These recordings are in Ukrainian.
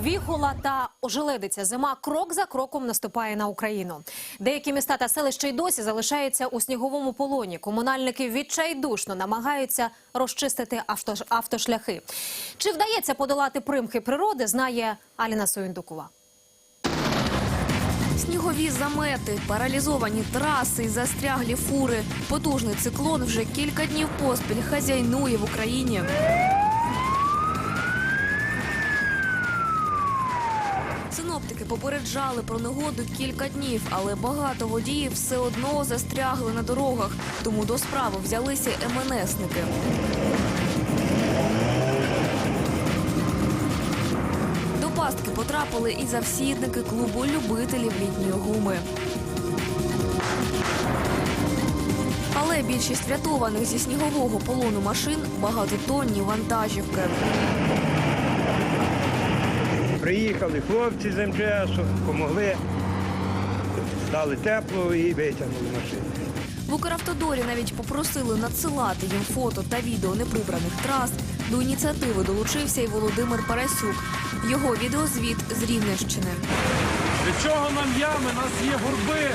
віхола та ожеледиця. Зима крок за кроком наступає на Україну. Деякі міста та селища й досі залишаються у сніговому полоні. Комунальники відчайдушно намагаються розчистити автош- автошляхи. Чи вдається подолати примхи природи, знає Аліна Союндукова. Снігові замети, паралізовані траси, застряглі фури. Потужний циклон вже кілька днів поспіль хазяйнує в Україні. Синоптики попереджали про негоду кілька днів, але багато водіїв все одно застрягли на дорогах. Тому до справи взялися МНСники. До пастки потрапили і завсідники клубу любителів літньої гуми. Але більшість врятованих зі снігового полону машин багатотонні вантажівки. Приїхали хлопці з МЧС, допомогли, стали тепло і витягнули машину. В Укравтодорі навіть попросили надсилати їм фото та відео неприбраних трас. До ініціативи долучився і Володимир Парасюк. Його відеозвіт з Рівненщини. Для чого нам ями? У нас є горби.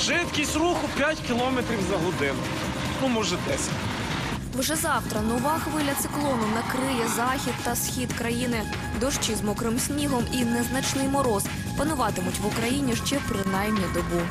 Швидкість руху 5 кілометрів за годину. Ну, може, 10. Вже завтра нова хвиля циклону накриє захід та схід країни. Дощі з мокрим снігом і незначний мороз пануватимуть в Україні ще принаймні добу.